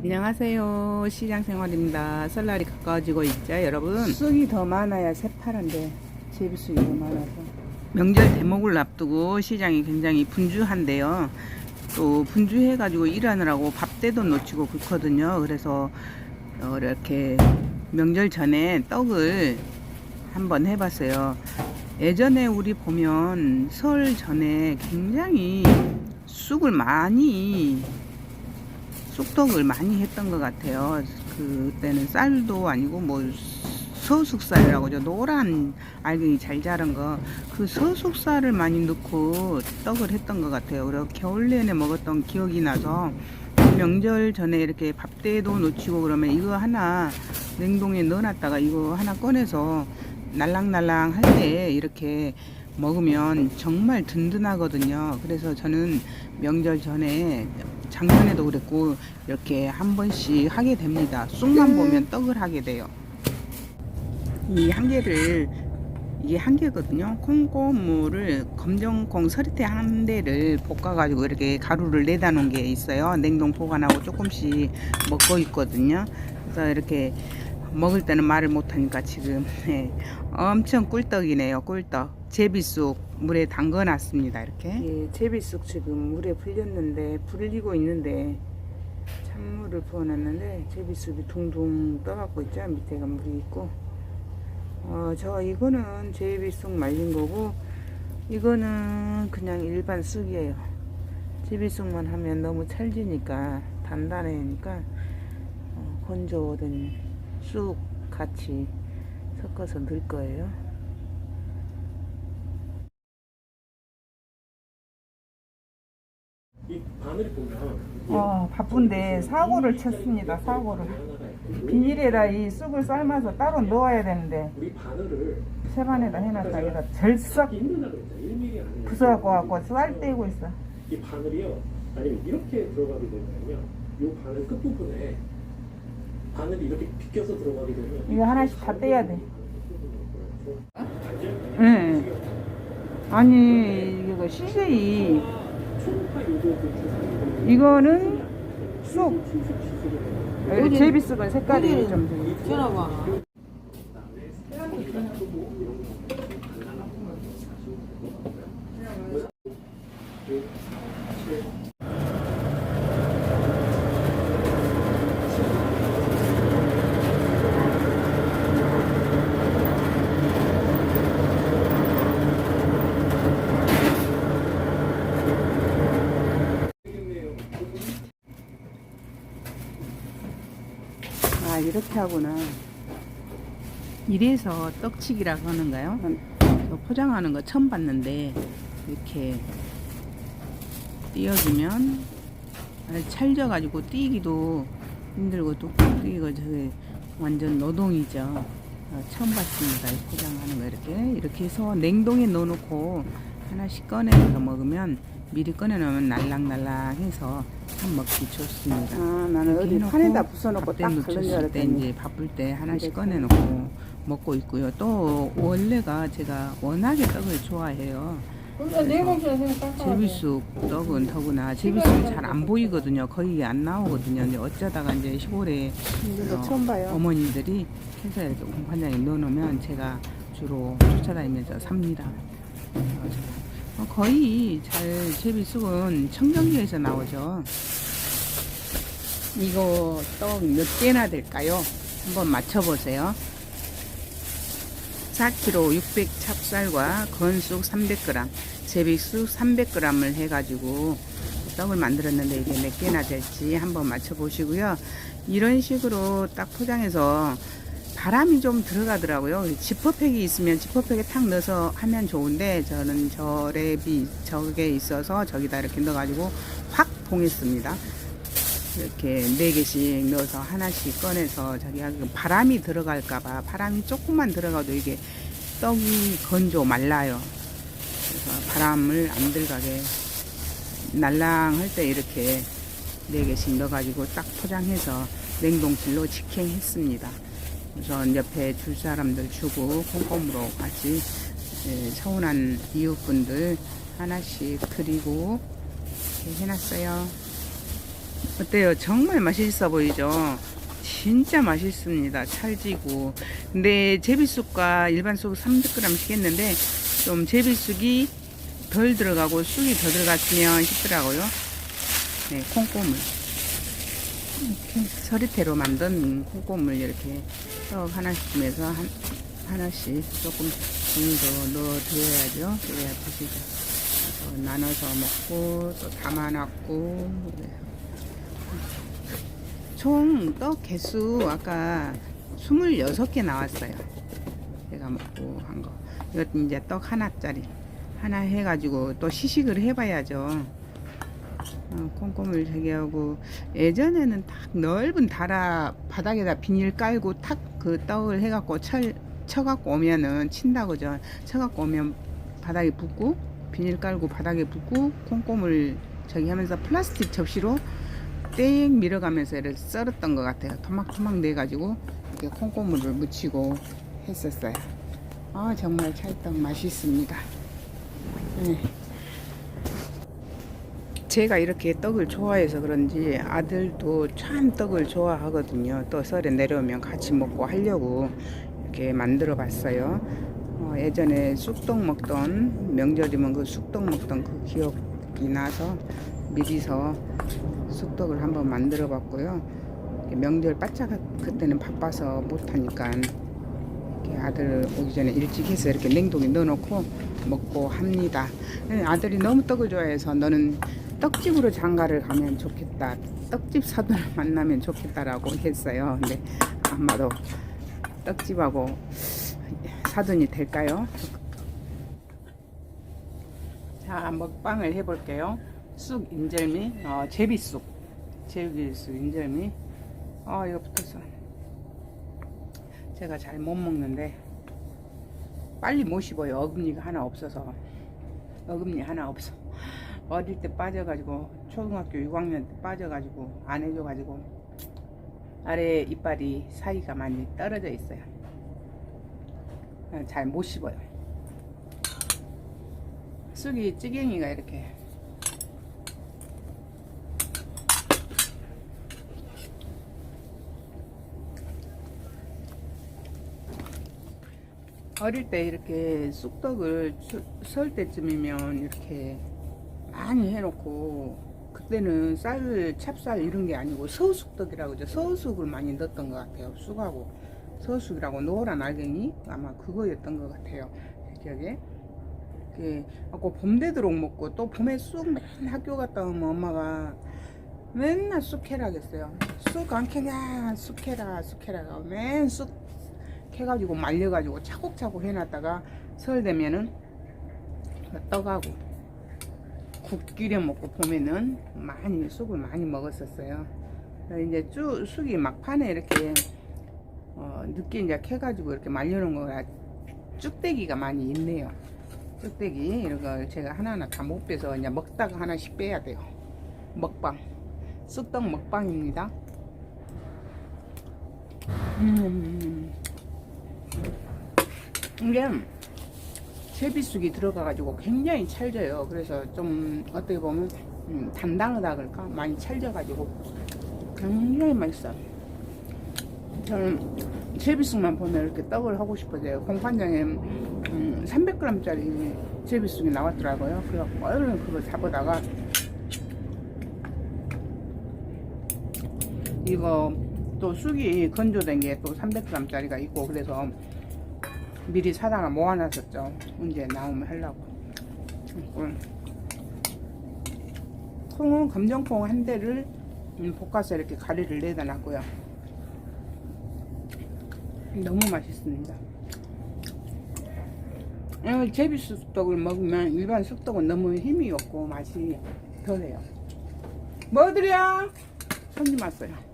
안녕하세요. 시장생활입니다. 설날이 가까워지고 있죠, 여러분. 쑥이 더 많아야 새파란데 제비쑥이 더 많아서 명절 대목을 앞두고 시장이 굉장히 분주한데요. 또 분주해 가지고 일하느라고 밥때도 놓치고 그렇거든요. 그래서 어, 이렇게 명절 전에 떡을 한번 해봤어요. 예전에 우리 보면 설 전에 굉장히 쑥을 많이 쑥떡을 많이 했던 것 같아요. 그때는 쌀도 아니고 뭐 서숙쌀이라고 하죠. 노란 알갱이 잘 자란 거. 그 서숙쌀을 많이 넣고 떡을 했던 것 같아요. 그리고 겨울 내내 먹었던 기억이 나서 명절 전에 이렇게 밥때도 놓치고 그러면 이거 하나 냉동에 넣어놨다가 이거 하나 꺼내서 날랑날랑 할 때 이렇게 먹으면 정말 든든하거든요. 그래서 저는 명절 전에 작년에도 그랬고 이렇게 한 번씩 하게 됩니다. 쑥만 보면 떡을 하게 돼요. 이 한 개를 이게 한 개거든요. 콩고물을 검정콩 서리태 한 대를 볶아가지고 이렇게 가루를 내다 놓은 게 있어요. 냉동 보관하고 조금씩 먹고 있거든요. 그래서 이렇게 먹을 때는 말을 못하니까 지금 예, 엄청 꿀떡이네요. 꿀떡. 제비쑥 물에 담궈 놨습니다. 이렇게. 예, 제비쑥 지금 물에 불렸는데 불리고 있는데 찬물을 부어 놨는데 제비쑥이 둥둥 떠갖고 있죠 밑에가 물이 있고 어, 저 이거는 제비쑥 말린 거고 이거는 그냥 일반 쑥이에요 제비쑥만 하면 너무 찰지니까 단단하니까 어, 건조된 쑥 같이 섞어서 넣을 거예요 이 바늘이 보면 어, 바쁜데 사고를 쳤습니다. 사고를. 비닐에다 이 쑥을 삶아서 따로 넣어야 되는데 세반에다 해놨다 1mm 안에 부숴갖고 갖고 쌀 떼고 있어. 이 바늘이요 아니면 이렇게 들어가게 되면요 이 바늘 끝부분에 바늘이 이렇게 비껴서 들어가게 되면 이거 하나씩 다 떼야 돼. 응. 아니 이거 CJ 이거는 쑥. 여기 제비쑥은 색깔이 좀 아 이렇게 하구나. 이래서 떡치기라고 하는가요? 저 포장하는 거 처음 봤는데 이렇게 띄어주면 찰져가지고 띄기도 힘들고 뚝뚝 띄고 저게 완전 노동이죠. 어, 처음 봤습니다. 이 포장하는 거 이렇게 이렇게 해서 냉동에 넣어놓고 하나씩 꺼내서 먹으면 미리 꺼내놓으면 날랑날랑해서 참 먹기 좋습니다. 아 나는 이렇게 어디 판에다 부숴놓고 딱 놓쳤을 때 이제 바쁠 때 하나씩. 꺼내놓고 먹고 있고요. 또 원래가 제가 워낙에 떡을 좋아해요. 제비쑥 떡은 더구나 제비쑥이 잘안 보이거든요. 거의 안 나오거든요. 근데 어쩌다가 이제 시골에 어, 처음 봐요. 어머님들이 해서 이렇게 공판장에 넣어놓으면 제가 주로 쫓아다니면서 삽니다. 어, 거의 잘 제비쑥은 청정리에서 나오죠. 이거 떡 몇 개나 될까요? 한번 맞춰보세요. 4kg 600 찹쌀과 건쑥 300g, 제비쑥 300g을 해가지고 떡을 만들었는데 이게 몇 개나 될지 한번 맞춰보시고요. 이런 식으로 딱 포장해서 바람이 좀 들어가더라고요. 지퍼팩이 있으면 지퍼팩에 탁 넣어서 하면 좋은데 저는 저 랩이 저게 있어서 저기다 이렇게 넣어가지고 확 봉했습니다. 이렇게 네 개씩 넣어서 하나씩 꺼내서 자기가 그 바람이 들어갈까봐 바람이 조금만 들어가도 이게 떡이 건조 말라요. 그래서 바람을 안 들어가게 날랑할 때 이렇게 네 개씩 넣어가지고 딱 포장해서 냉동실로 직행했습니다. 우선 옆에 줄 사람들 주고 콩콩으로 같이 예, 서운한 이웃분들 하나씩 드리고 이렇게 해놨어요. 어때요? 정말 맛있어 보이죠? 진짜 맛있습니다. 찰지고. 근데 제비쑥과 일반 쑥 300g씩 했는데 좀 제비쑥이 덜 들어가고 쑥이 더 들어갔으면 싶더라고요. 네, 콩고물. 이렇게 서리태로 만든 콩고물 이렇게 떡 하나씩 해서 한, 하나씩 조금 정도 넣어드려야죠. 그래야 드시죠. 그래서 나눠서 먹고 또 담아놨고 그래요. 총 떡 개수 아까 26개 나왔어요. 제가 먹고 한 거. 이것도 이제 떡 하나짜리. 하나 해가지고 또 시식을 해봐야죠. 어, 꼼꼼을 되게 하고 예전에는 딱 넓은 다라 바닥에다 비닐 깔고 탁 그 떡을 해갖고 철, 쳐갖고 오면은 친다고죠. 쳐갖고 오면 바닥에 붓고 비닐 깔고 바닥에 붓고 꼼꼼을 저기 하면서 플라스틱 접시로 땡 밀어가면서 이렇게 썰었던 것 같아요. 토막토막 내가지고 이렇게 콩고물을 묻히고 했었어요. 아 정말 찰떡 맛있습니다. 네. 제가 이렇게 떡을 좋아해서 그런지 아들도 참 떡을 좋아하거든요. 또 설에 내려오면 같이 먹고 하려고 이렇게 만들어 봤어요. 어, 예전에 쑥떡 먹던 명절이면 그 쑥떡 먹던 그 기억이 나서 미리서 쑥떡을 한번 만들어 봤고요. 명절 바짝 그때는 바빠서 못하니까 아들 오기 전에 일찍 해서 이렇게 냉동에 넣어놓고 먹고 합니다. 네, 아들이 너무 떡을 좋아해서 너는 떡집으로 장가를 가면 좋겠다. 떡집 사돈을 만나면 좋겠다라고 했어요. 근데 아마도 떡집하고 사돈이 될까요? 자, 먹방을 해볼게요. 쑥 인절미, 어, 제비쑥, 제비쑥 인절미. 아, 이거 붙었어. 제가 잘 못 먹는데 빨리 못 씹어요. 어금니가 하나 없어서 어금니 하나 없어. 어릴 때 빠져가지고 초등학교 6학년 때 빠져가지고 안 해줘가지고 아래 이빨이 사이가 많이 떨어져 있어요. 잘 못 씹어요. 쑥이 찌개기가 이렇게 어릴 때 이렇게 쑥떡을 수- 설 때쯤이면 이렇게 많이 해놓고 그때는 쌀, 찹쌀 이런 게 아니고 서우쑥떡이라고 그죠. 서우쑥을 많이 넣었던 것 같아요. 쑥하고 서우쑥이라고 노란 알갱이 아마 그거였던 것 같아요. 제 기억에. 이렇게 하고 봄 되도록 먹고 또 봄에 쑥맨 학교 갔다 오면 엄마가 맨날 쑥 캐라 했어요. 쑥 안 캐냐 쑥 캐라 쑥 캐라 맨쑥 캐가지고 말려가지고 차곡차곡 해놨다가 설 되면은 떡하고 국 끓여 먹고 보면은 많이 쑥을 많이 먹었었어요. 이제 쭉 쑥이 막판에 이렇게 어, 늦게 이제 캐가지고 이렇게 말려놓은 거가 쭉대기가 많이 있네요. 쭉대기 이런 걸 제가 하나하나 다 못 빼서 이제 먹다가 하나씩 빼야 돼요. 먹방 쑥떡 먹방입니다. 음. 이게 제비쑥이 들어가가지고 굉장히 찰져요. 그래서 좀 어떻게 보면 음, 단단하다 그럴까 많이 찰져가지고 굉장히 맛있어요. 저는 제비쑥만 보면 이렇게 떡을 하고 싶어져요. 공판장에 음, 300g짜리 제비쑥이 나왔더라고요. 그래갖고 얼른 그거 잡아다가 이거 또 쑥이 건조된 게 또 300g짜리가 있고 그래서 미리 사다가 모아놨었죠. 이제 나오면 하려고. 콩은 검정콩 한 대를 음, 볶아서 이렇게 가리를 내다 놨고요. 너무 맛있습니다. 어, 제비 쑥떡을 먹으면 일반 쑥떡은 너무 힘이 없고 맛이 덜해요. 뭐 드려? 손님 왔어요.